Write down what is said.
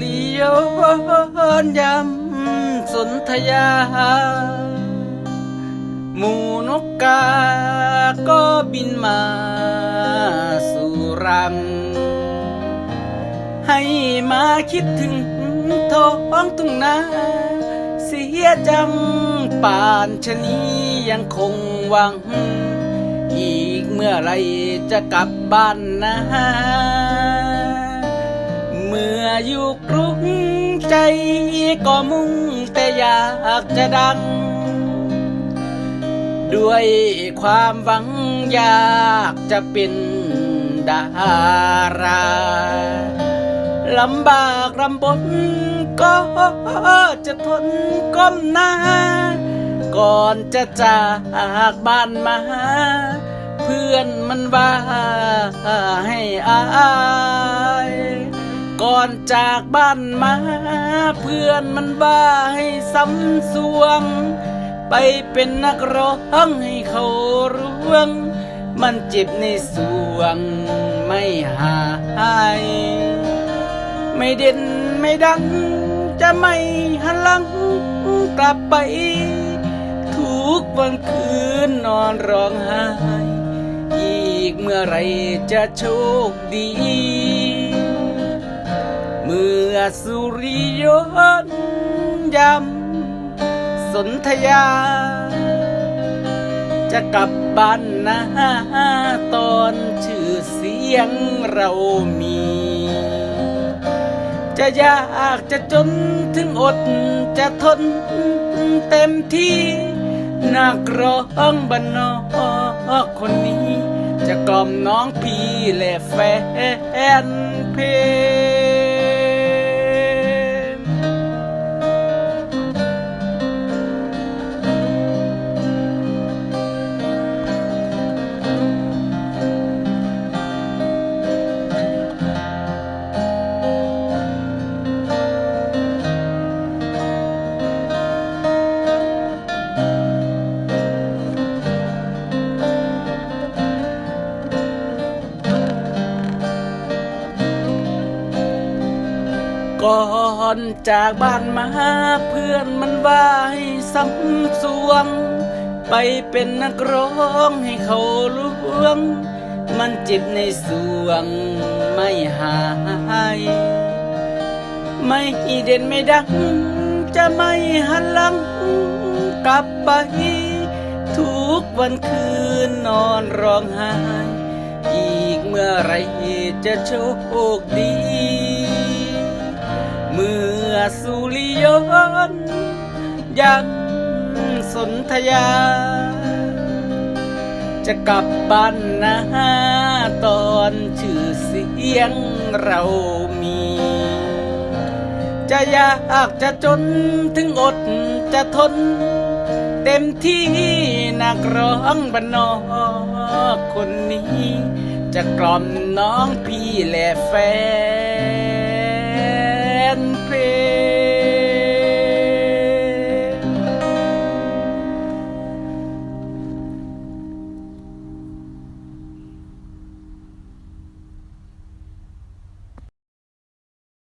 ริยนต์ยำสนธยา หมูนกกา ก็บินมาสู่รัง ให้มาคิดถึงท้องทุ่งนาเสียจังป่านชะนียังคงหวัง อีกเมื่อไรจะกลับบ้านนะ เมื่ออยู่กรุงใจก็มุ่งแต่อยากจะดัง ด้วยความหวังอยากจะเป็นดาราลำบากลำบนก็จะทนก้มหน้า ก่อนจะจากบ้านมา เพื่อนมันว่าให้อา ก่อนจากบ้านมา เพื่อนมันว่าให้ซ้ำสวง ไปเป็นนักร้องให้เขาร่วง มันเจ็บในสวงไม่หาย ไม่เด่นไม่ดัง จะไม่หันหลังกลับไป ทุกวันคืนนอนร้องไห้ อีกเมื่อไรจะโชคดี สุริยนต์ยำสนธยา จะกลับบ้านนะตอนชื่อเสียงเรามี จะยากจะจนถึงอดจะทนเต็มที่นักร้องบ้านนอกคนนี้ จะกล่อมน้องพี่และแฟนเพลง ก่อนจากบ้านมาเพื่อนมันว่าให้ซ้ำสวง ไปเป็นนักร้องให้เขาลวง มันเจ็บในสวงไม่หาย ไม่เด่นไม่ดัง จะไม่หันหลังกลับไป ทุกวันคืนนอนร้องไห้ อีกเมื่อไรจะโชคดี สุริยนยังสนธยา จะกลับบ้านนะตอนชื่อเสียงเรามี จะยากจะจนถึงอดจะทน เต็มที่นักร้องบ้านนอกคนนี้ จะกล่อมน้องพี่และแฟน เพลง